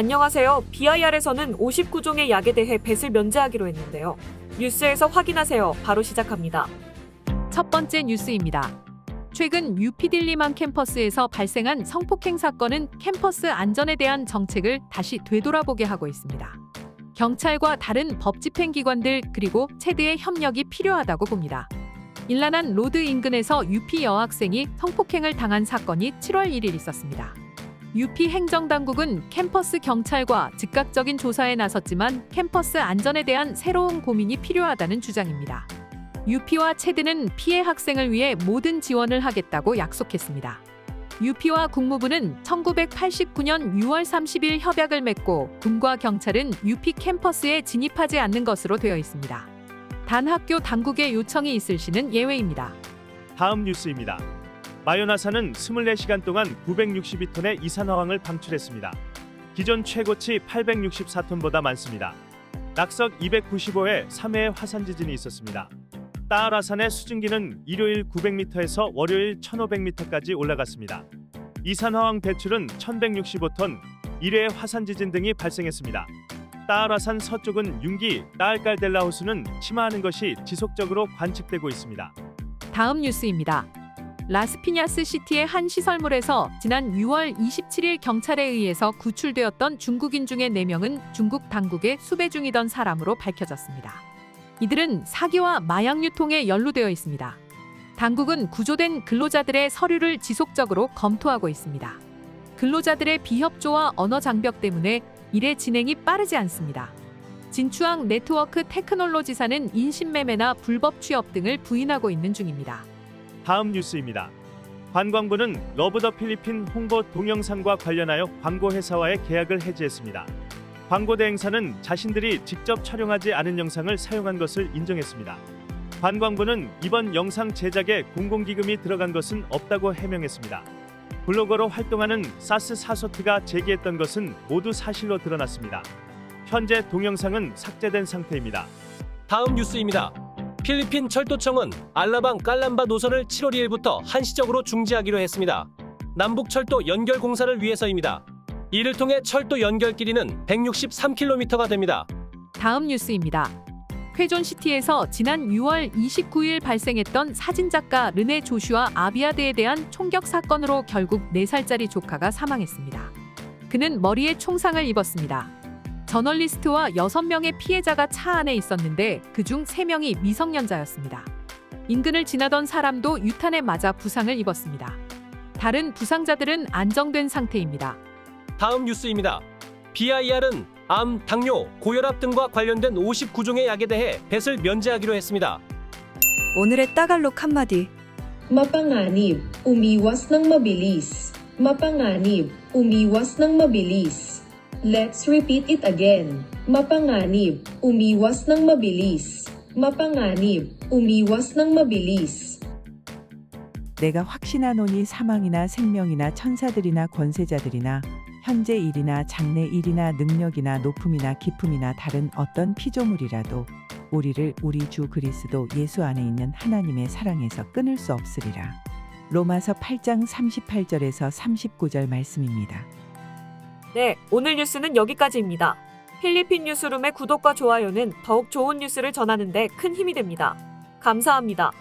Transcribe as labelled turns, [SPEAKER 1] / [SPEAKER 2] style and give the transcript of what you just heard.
[SPEAKER 1] 안녕하세요. BIR에서는 59종의 약에 대해 뱃을 면제하기로 했는데요. 뉴스에서 확인하세요. 바로 시작합니다.
[SPEAKER 2] 첫 번째 뉴스입니다. 최근 유피딜리만 캠퍼스에서 발생한 성폭행 사건은 캠퍼스 안전에 대한 정책을 다시 되돌아보게 하고 있습니다. 경찰과 다른 법 집행 기관들 그리고 체드의 협력이 필요하다고 봅니다. 일란한 로드 인근에서 유피 여학생이 성폭행을 당한 사건이 7월 1일 있었습니다. 유피 행정당국은 캠퍼스 경찰과 즉각적인 조사에 나섰지만 캠퍼스 안전에 대한 새로운 고민이 필요하다는 주장입니다. 유피와 체드는 피해 학생을 위해 모든 지원을 하겠다고 약속했습니다. 유피와 국무부는 1989년 6월 30일 협약을 맺고 군과 경찰은 유피 캠퍼스에 진입하지 않는 것으로 되어 있습니다. 단 학교 당국의 요청이 있을 시는 예외입니다.
[SPEAKER 3] 다음 뉴스입니다. 마요나사는 24시간 동안 962톤의 이산화황을 방출했습니다. 기존 최고치 864톤보다 많습니다. 낙석 295회 3회의 화산 지진이 있었습니다. 따라산의 수증기는 일요일 900m에서 월요일 1500m까지 올라갔습니다. 이산화황 배출은 1165톤, 1회 화산 지진 등이 발생했습니다. 따라산 서쪽은 융기, 따알깔델라 호수는 침하하는 것이 지속적으로 관측되고 있습니다.
[SPEAKER 2] 다음 뉴스입니다. 라스피냐스 시티의 한 시설물에서 지난 6월 27일 경찰에 의해서 구출되었던 중국인 중에 4명은 중국 당국의 수배 중이던 사람으로 밝혀졌습니다. 이들은 사기와 마약 유통에 연루되어 있습니다. 당국은 구조된 근로자들의 서류를 지속적으로 검토하고 있습니다. 근로자들의 비협조와 언어 장벽 때문에 일의 진행이 빠르지 않습니다. 진추앙 네트워크 테크놀로지사는 인신매매나 불법 취업 등을 부인하고 있는 중입니다.
[SPEAKER 3] 다음 뉴스입니다. 관광부는 러브 더 필리핀 홍보 동영상과 관련하여 광고 회사와의 계약을 해지했습니다. 광고 대행사는 자신들이 직접 촬영하지 않은 영상을 사용한 것을 인정했습니다. 관광부는 이번 영상 제작에 공공기금이 들어간 것은 없다고 해명했습니다. 블로거로 활동하는 사스 사소트가 제기했던 것은 모두 사실로 드러났습니다. 현재 동영상은 삭제된 상태입니다.
[SPEAKER 4] 다음 뉴스입니다. 필리핀 철도청은 알라방 깔람바 노선을 7월 2일부터 한시적으로 중지하기로 했습니다. 남북 철도 연결 공사를 위해서입니다. 이를 통해 철도 연결 길이는 163km가 됩니다.
[SPEAKER 2] 다음 뉴스입니다. 쾌존시티에서 지난 6월 29일 발생했던 사진작가 르네 조슈아 아비아드에 대한 총격 사건으로 결국 4살짜리 조카가 사망했습니다. 그는 머리에 총상을 입었습니다. 저널리스트와 6명의 피해자가 차 안에 있었는데 그중 3명이 미성년자였습니다. 인근을 지나던 사람도 유탄에 맞아 부상을 입었습니다. 다른 부상자들은 안정된 상태입니다.
[SPEAKER 4] 다음 뉴스입니다. BIR은 암, 당뇨, 고혈압 등과 관련된 59종의 약에 대해 뱃을 면제하기로 했습니다.
[SPEAKER 5] 오늘의 따갈록 한마디.
[SPEAKER 6] Mapanganib, umiwas ng mabilis. Mapanganib, umiwas ng mabilis. Let's repeat it again. Mapanganib, umiwas ng mabilis. Mapanganib, umiwas ng mabilis.
[SPEAKER 7] 내가 확신하노니 사망이나 생명이나 천사들이나 권세자들이나 현재 일이나 장래 일이나 능력이나 높음이나 기품이나 다른 어떤 피조물이라도 우리를 우리 주 그리스도 예수 안에 있는 하나님의 사랑에서 끊을 수 없으리라. 로마서 8장 38절에서 39절 말씀입니다.
[SPEAKER 1] 네, 오늘 뉴스는 여기까지입니다. 필리핀 뉴스룸의 구독과 좋아요는 더욱 좋은 뉴스를 전하는데 큰 힘이 됩니다. 감사합니다.